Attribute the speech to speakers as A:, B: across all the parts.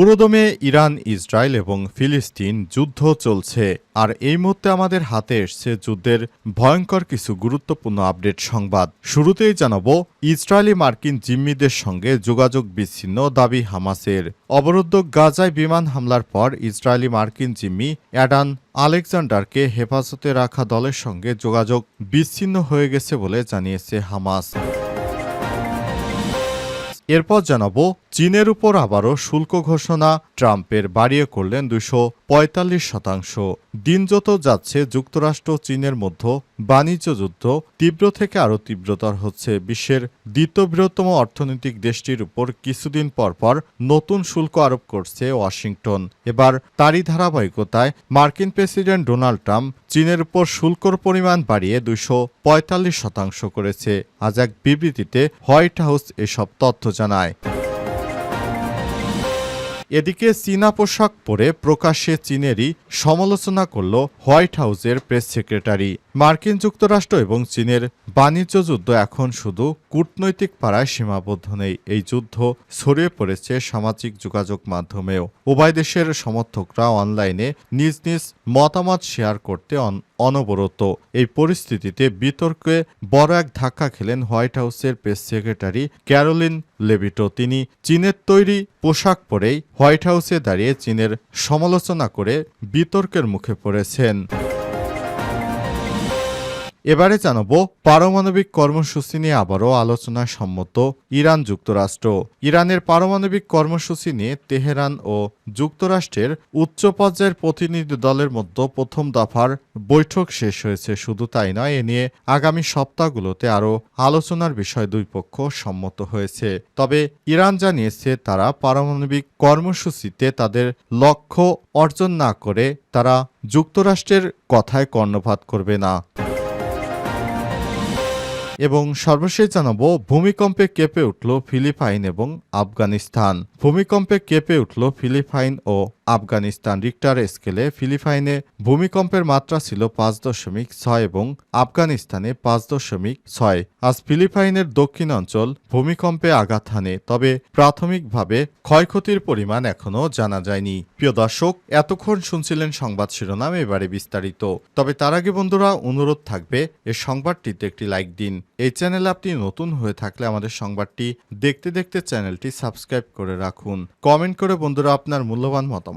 A: পুরোদমে Iran, Israel এবং ফিলিস্তিন যুদ্ধ চলছে, আর এই মুহূর্তে আমাদের হাতে এসছে যুদ্ধের ভয়ঙ্কর কিছু গুরুত্বপূর্ণ আপডেট সংবাদ। শুরুতেই জানাব, ইসরায়েলি মার্কিন জিম্মিদের সঙ্গে যোগাযোগ বিচ্ছিন্ন দাবি হামাসের। অবরুদ্ধ গাজায় বিমান হামলার পর ইসরায়েলি মার্কিন জিম্মি অ্যাডান আলেকজান্ডারকে হেফাজতে রাখা দলের সঙ্গে যোগাযোগ বিচ্ছিন্ন হয়ে গেছে বলে জানিয়েছে হামাস। এরপর জানাব চীনের উপর আবারও শুল্ক ঘোষণা, ট্রাম্পের বাড়িয়ে করলেন দুশো শতাংশ। দিন যত যাচ্ছে, যুক্তরাষ্ট্র চীনের মধ্যে বাণিজ্য যুদ্ধ তীব্র থেকে আরও তীব্রতর হচ্ছে। বিশ্বের দ্বিতীয় বৃহত্তম অর্থনৈতিক দেশটির উপর কিছুদিন পর পর নতুন শুল্ক আরোপ করছে ওয়াশিংটন। এবার তারই ধারাবাহিকতায় মার্কিন প্রেসিডেন্ট ডোনাল্ড ট্রাম্প চীনের উপর শুল্কর পরিমাণ বাড়িয়ে দুশো শতাংশ করেছে। আজ এক বিবৃতিতে হোয়াইট হাউস এসব তথ্য জানায়। এদিকে চীনা পোশাক পরে প্রকাশ্যে চীনেরই সমালোচনা করল হোয়াইট হাউসের প্রেস সেক্রেটারি। মার্কিন যুক্তরাষ্ট্র এবং চীনের বাণিজ্য যুদ্ধ এখন শুধু কূটনৈতিক পাড়ায় সীমাবদ্ধ নেই। এই যুদ্ধ ছড়িয়ে পড়েছে সামাজিক যোগাযোগ মাধ্যমেও। উভয় দেশের সমর্থকরা অনলাইনে নিজ নিজ মতামত শেয়ার করতে অন- অনবরত। এই পরিস্থিতিতে বিতর্কে বড় এক ধাক্কা খেলেন হোয়াইট হাউসের প্রেস সেক্রেটারি ক্যারোলিন লেভিটো তিনি চীনের তৈরি পোশাক পরেই হোয়াইট হাউসে দাঁড়িয়ে চীনের সমালোচনা করে বিতর্কের মুখে পড়েছেন। এবারে জানাব পারমাণবিক কর্মসূচি নিয়ে আবারও আলোচনায় সম্মত ইরান যুক্তরাষ্ট্র। ইরানের পারমাণবিক কর্মসূচি নিয়ে তেহরান ও যুক্তরাষ্ট্রের উচ্চ পর্যায়ের প্রতিনিধি দলের মধ্যে প্রথম দফার বৈঠক শেষ হয়েছে। শুধু তাই নয়, এ নিয়ে আগামী সপ্তাহগুলোতে আরও আলোচনার বিষয় দুই পক্ষ সম্মত হয়েছে। তবে ইরান জানিয়েছে, তারা পারমাণবিক কর্মসূচিতে তাদের লক্ষ্য অর্জন না করে তারা যুক্তরাষ্ট্রের কথায় কর্ণপাত করবে না। এবং সর্বশেষ জানাব ভূমিকম্পে কেঁপে উঠল ফিলিপাইন এবং আফগানিস্তান। ভূমিকম্পে কেঁপে উঠল ফিলিপাইন ও আফগানিস্তান রিক্টার স্কেলে ফিলিপাইনে ভূমিকম্পের মাত্রা ছিল পাঁচ দশমিক ছয় এবং আফগানিস্তানে পাঁচ দশমিক ছয়। আজ ফিলিপাইনের দক্ষিণ অঞ্চল ভূমিকম্পে আঘাত হানে, তবে প্রাথমিকভাবে ক্ষয়ক্ষতির পরিমাণ এখনও জানা যায়নি। প্রিয় দর্শক, এতক্ষণ শুনছিলেন সংবাদ শিরোনাম, এবারে বিস্তারিত। তবে তার আগে বন্ধুরা, অনুরোধ থাকবে, এ সংবাদটিতে একটি লাইক দিন। এই চ্যানেল আপনি নতুন হয়ে থাকলে আমাদের সংবাদটি দেখতে দেখতে চ্যানেলটি সাবস্ক্রাইব করে রাখুন। কমেন্ট করে বন্ধুরা আপনার মূল্যবান মতামত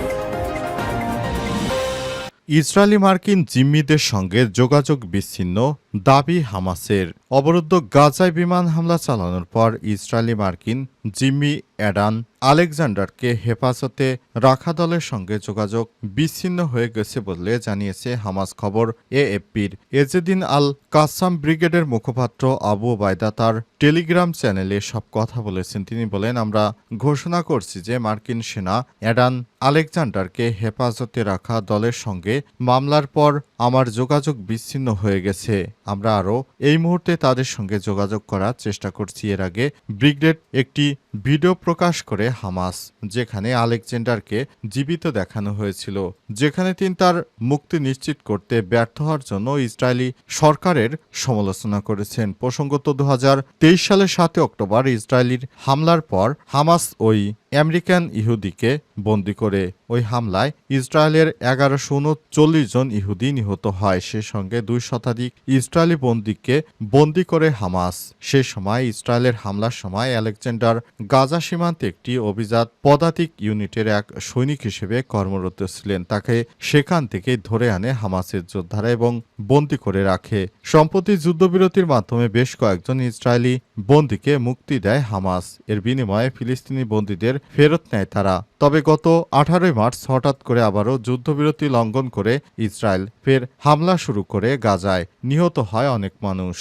A: ইসরায়েলি মার্কিন জিম্মিদের সঙ্গে যোগাযোগ বিচ্ছিন্ন দাবি হামাসের। অবরুদ্ধ গাজায় বিমান হামলা চালানোর পর ইসরায়েলি মার্কিন জিম্মি অ্যাডান আলেকজান্ডারকে হেফাজতে রাখা দলের সঙ্গে যোগাযোগ বিচ্ছিন্ন হয়ে গেছে বলে জানিয়েছে হামাস খবর। এএফপির এজেদিন আল কাসাম ব্রিগেডের মুখপাত্র আবু বাইদা তার টেলিগ্রাম চ্যানেলে সব কথা বলেছেন। তিনি বলেন, আমরা ঘোষণা করছি যে মার্কিন সেনা অ্যাডান আলেকজান্ডারকে হেফাজতে রাখা দলের সঙ্গে মামলার পর আমার যোগাযোগ বিচ্ছিন্ন হয়ে গেছে। আমরা আরও এই মুহূর্তে তাদের সঙ্গে যোগাযোগ করার চেষ্টা করছি। এর আগে ব্রিগেড একটি ভিডিও প্রকাশ করে হামাস, যেখানে আলেকজেন্ডারকে জীবিত দেখানো হয়েছিল। যেখানে তিনি তার মুক্তি নিশ্চিত করতে ব্যর্থ হওয়ার জন্য ইসরায়েলি সরকারের সমালোচনা করেছেন। প্রসঙ্গত দু হাজার তেইশ সালের সাতে অক্টোবর ইসরায়েলির হামলার পর হামাস ওই আমেরিকান ইহুদিকে বন্দী করে। ওই হামলায় ইসরায়েলের এগারোশো উনচল্লিশ জন ইহুদি নিহত হয়। সে সঙ্গে দুই শতাধিক ইসরায়েলি বন্দীকে বন্দী করে হামাস। সে সময় ইসরায়েলের হামলার সময় আলেকজান্ডার গাজা সীমান্তে একটি অভিজাত পদাতিক ইউনিটের এক সৈনিক হিসেবে কর্মরত ছিলেন। তাকে সেখান থেকে ধরে আনে হামাসের যোদ্ধারা এবং বন্দী করে রাখে। সম্প্রতি যুদ্ধবিরতির মাধ্যমে বেশ কয়েকজন ইসরায়েলি বন্দীকে মুক্তি দেয় হামাস। এর বিনিময়ে ফিলিস্তিনি বন্দীদের ফেরত নেয় তারা। তবে গত আঠারোই মার্চ হঠাৎ করে আবারও যুদ্ধবিরতি লঙ্ঘন করে ইসরায়েল ফের হামলা শুরু করে গাজায়। নিহত হয় অনেক মানুষ।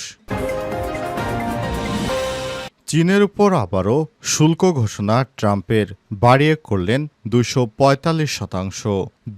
A: চীনের উপর আবারও শুল্ক ঘোষণা ট্রাম্পের। বাড়িয়ে করলেন পঁয়তাল্লিশ শতাংশ।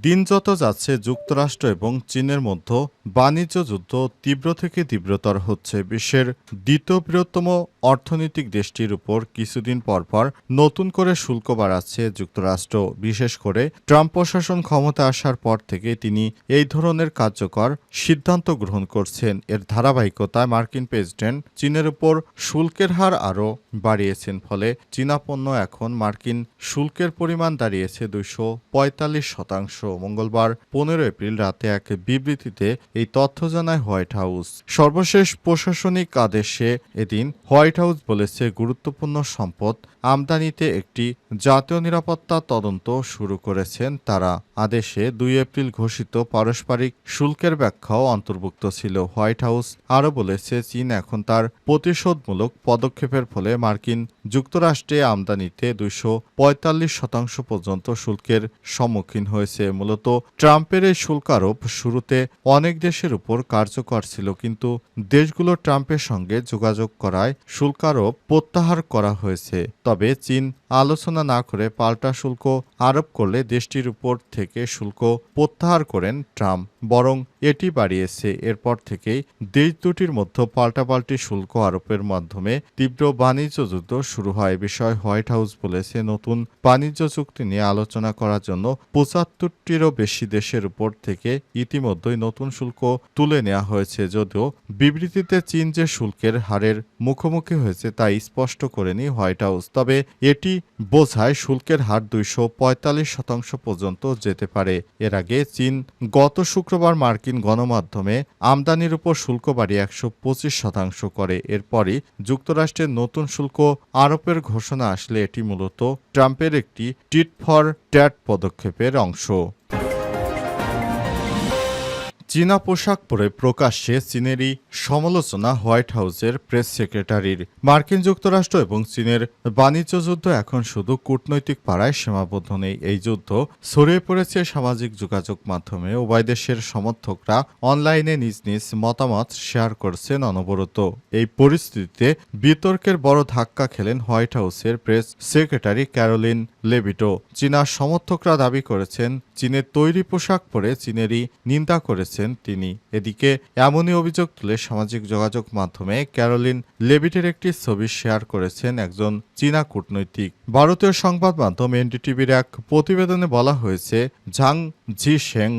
A: দিন যত যাচ্ছে, যুক্তরাষ্ট্র এবং চীনের মধ্যে বাণিজ্য যুদ্ধ তীব্র থেকে তীব্রতর হচ্ছে। বিশ্বের দ্বিতীয় বৃহত্তম অর্থনৈতিক দেশটির উপর কিছুদিন পরপর নতুন করে শুল্ক বাড়াচ্ছে যুক্তরাষ্ট্র। বিশেষ করে ট্রাম্প প্রশাসন ক্ষমতা আসার পর থেকে তিনি এই ধরনের কার্যকর সিদ্ধান্ত গ্রহণ করছেন। এর ধারাবাহিকতায় মার্কিন প্রেসিডেন্ট চীনের উপর শুল্কের হার আরও বাড়িয়েছেন, ফলে চীনা পণ্য এখন মার্কিন শুল্কের পরিমাণ দাঁড়িয়েছে দুইশো পঁয়তাল্লিশ শতাংশ। মঙ্গলবার পনেরো এপ্রিল রাতে এক বিবৃতিতে এই তথ্য জানায় হোয়াইট হাউস। সর্বশেষ প্রশাসনিক আদেশে এদিন হোয়াইট হাউস বলেছে গুরুত্বপূর্ণ সম্পদ আমদানিতে একটি জাতীয় নিরাপত্তা তদন্ত শুরু করেছেন তারা। আদেশে দুই এপ্রিল ঘোষিত পারস্পরিক শুল্কের ব্যাখ্যাও অন্তর্ভুক্ত ছিল। হোয়াইট হাউস আরও বলেছে, চীন এখন তার প্রতিশোধমূলক পদক্ষেপের ফলে মার্কিন যুক্তরাষ্ট্রে আমদানিতে দুইশো পঁয়তাল্লিশ শতাংশ পর্যন্ত শুল্কের সম্মুখীন হয়েছে। মূলত ট্রাম্পের এই শুল্ক আরোপ শুরুতে অনেক দেশের উপর কার্যকর ছিল, কিন্তু দেশগুলো ট্রাম্পের সঙ্গে যোগাযোগ করায় শুল্ক আরোপ প্রত্যাহার করা হয়েছে। তবে চীন আলোচনা না করে পাল্টা শুল্ক আরোপ করলে দেশটির উপর থেকে শুল্ক প্রত্যাহার করেন ট্রাম্প। বরং এটি বাড়িয়েছে, এরপর থেকেই দেশ দুটির মধ্যে পাল্টাপাল্টি শুল্ক আরোপের মাধ্যমে তীব্র বাণিজ্য যুদ্ধ শুরু হয়। বিষয়ে হোয়াইট হাউস বলেছে, নতুন বাণিজ্য চুক্তি নিয়ে আলোচনা করার জন্য পঁচাত্তরটিরও বেশি দেশের উপর থেকে ইতিমধ্যেই নতুন শুল্ক তুলে নেওয়া হয়েছে। যদিও বিবৃতিতে চীন যে শুল্কের হারের মুখোমুখি হয়েছে তা স্পষ্ট করেনি হোয়াইট হাউস। তবে এটি বোঝায় শুল্কের হার দুইশো পঁয়তাল্লিশ শতাংশ পর্যন্ত যেতে পারে। এর আগে চীন গত শুক্রবার মার্কিন গণমাধ্যমে আমদানির উপর শুল্ক বাড়িয়ে একশো পঁচিশ শতাংশ করে। এরপরই যুক্তরাষ্ট্রের নতুন শুল্ক আরোপের ঘোষণা আসলে এটি মূলত ট্রাম্পের একটি টিট ফর ট্যাট পদক্ষেপের অংশ। চীনা পোশাক পরে প্রকাশ্যে চীনেরই সমালোচনা হোয়াইট হাউসের প্রেস সেক্রেটারির। মার্কিন যুক্তরাষ্ট্র এবং চীনের বাণিজ্য যুদ্ধ এখন শুধু কূটনৈতিক পাড়ায় সীমাবদ্ধ নেই। এই যুদ্ধ ছড়িয়ে পড়েছে সামাজিক যোগাযোগ মাধ্যমে। উভয় দেশের সমর্থকরা অনলাইনে নিজ নিজ মতামত শেয়ার করছেন অনবরত। এই পরিস্থিতিতে বিতর্কের বড় ধাক্কা খেলেন হোয়াইট হাউসের প্রেস সেক্রেটারি ক্যারোলিন লেভিটো। চীনার সমর্থকরা দাবি করেছেন, চীনের তৈরি পোশাক পরে চীনেরই নিন্দা করেছেন তিনি। এদিকে এমনই অভিযোগ তুলে সামাজিক যোগাযোগ মাধ্যমে ক্যারোলিন লেবিটের একটি ছবি শেয়ার করেছেন একজন চীনা কূটনৈতিক। ভারতীয় সংবাদ মাধ্যম এনডিটিভির এক প্রতিবেদনে বলা হয়েছে, ঝাং জি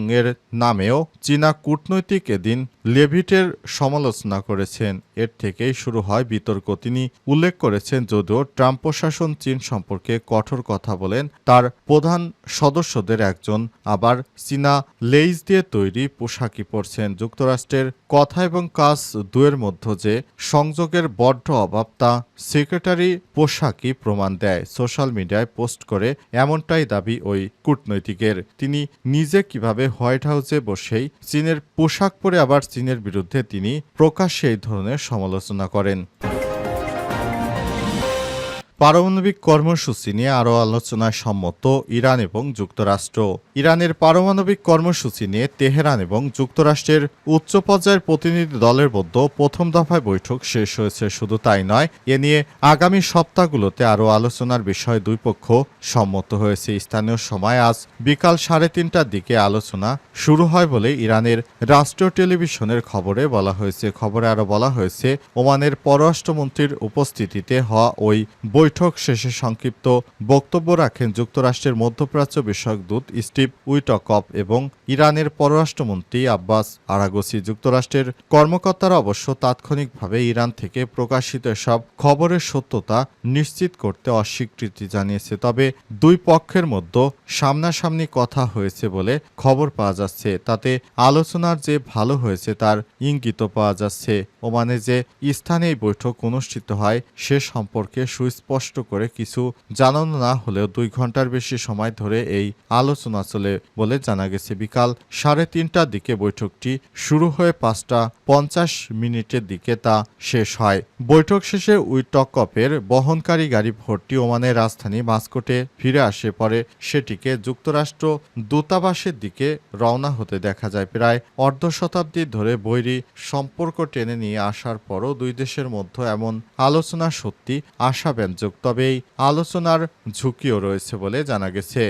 A: এর নামেও চীনা কূটনৈতিক এদিন লেভিটের সমালোচনা করেছেন। এর থেকেই শুরু হয় বিতর্ক। তিনি উল্লেখ করেছেন, যদিও ট্রাম্প প্রশাসন চীন সম্পর্কে কঠোর কথা বলেন, তার প্রধান সদস্যদের একজন, আবার চীনা লেইজ দিয়ে তৈরি পোশাকই পরছেন। যুক্তরাষ্ট্রের কথা এবং কাজ দুয়ের মধ্যে যে সংযোগের বড্ড অভাব, তা সেক্রেটারি পোশাকই প্রমাণ দেয়। সোশ্যাল মিডিয়ায় পোস্ট করে এমনটাই দাবি ওই কূটনৈতিকের। তিনি নিজে কীভাবে হোয়াইট হাউসে বসেই চীনের পোশাক পরে আবার চীনের বিরুদ্ধে তিনি প্রকাশ্যে এই ধরনের সমালোচনা করেন। পারমাণবিক কর্মসূচি নিয়ে আরও আলোচনায় সম্মত ইরান এবং যুক্তরাষ্ট্র। ইরানের পারমাণবিক কর্মসূচি নিয়ে তেহরান এবং যুক্তরাষ্ট্রের উচ্চ পর্যায়ের প্রতিনিধি দলের মধ্যে প্রথম দফায় বৈঠক শেষ হয়েছে, শুধু তাই নয়, এ নিয়ে আগামী সপ্তাহগুলোতে আরও আলোচনার বিষয়ে দুই পক্ষ সম্মত হয়েছে। স্থানীয় সময় আজ বিকাল সাড়ে তিনটার দিকে আলোচনা শুরু হয় বলে ইরানের রাষ্ট্রীয় টেলিভিশনের খবরে বলা হয়েছে। খবরে আরও বলা হয়েছে, ওমানের পররাষ্ট্রমন্ত্রীর উপস্থিতিতে হওয়া ওই বৈঠক শেষে সংক্ষিপ্ত বক্তব্য রাখেন যুক্তরাষ্ট্রের মধ্যপ্রাচ্য বিষয়ক দূত স্টিভ উইটকপ এবং ইরানের পররাষ্ট্রমন্ত্রী আব্বাস আরাগোসি। যুক্তরাষ্ট্রের কর্মকর্তারা অবশ্য তাৎক্ষণিকভাবে ইরান থেকে প্রকাশিত সব খবরের সত্যতা নিশ্চিত করতে অস্বীকৃতি জানিয়েছে। তবে দুই পক্ষের মধ্যে সামনাসামনি কথা হয়েছে বলে খবর পাওয়া যাচ্ছে। তাতে আলোচনার যে ভালো হয়েছে তার ইঙ্গিত পাওয়া যাচ্ছে। ওমানে যে স্থানে এই বৈঠক অনুষ্ঠিত হয়, সে সম্পর্কে সুস্পষ্ট করে কিছু জানানো না হলেও দুই ঘণ্টার বেশি সময় ধরে এই আলোচনা চলে বলে জানা গেছে। বিকাল সাড়ে তিনটার দিকে বৈঠকটি শুরু হয়ে পাঁচটা পঞ্চাশ মিনিটের দিকে তা শেষ হয়। বৈঠক শেষে উইটকপের বহনকারী গাড়ি ভর্তি ওমানের রাজধানী মাস্কোটে ফিরে আসে। পরে সেটিকে যুক্তরাষ্ট্র দূতাবাসের দিকে রওনা হতে দেখা যায়। প্রায় অর্ধ শতাব্দী ধরে বৈরী সম্পর্ক টেনে নিয়ে আসার পরও দুই দেশের মধ্যে এমন আলোচনা সত্যি আশাব্যঞ্জক। তবে এই আলোচনার ঝুঁকিও রয়েছে বলে জানা গেছে।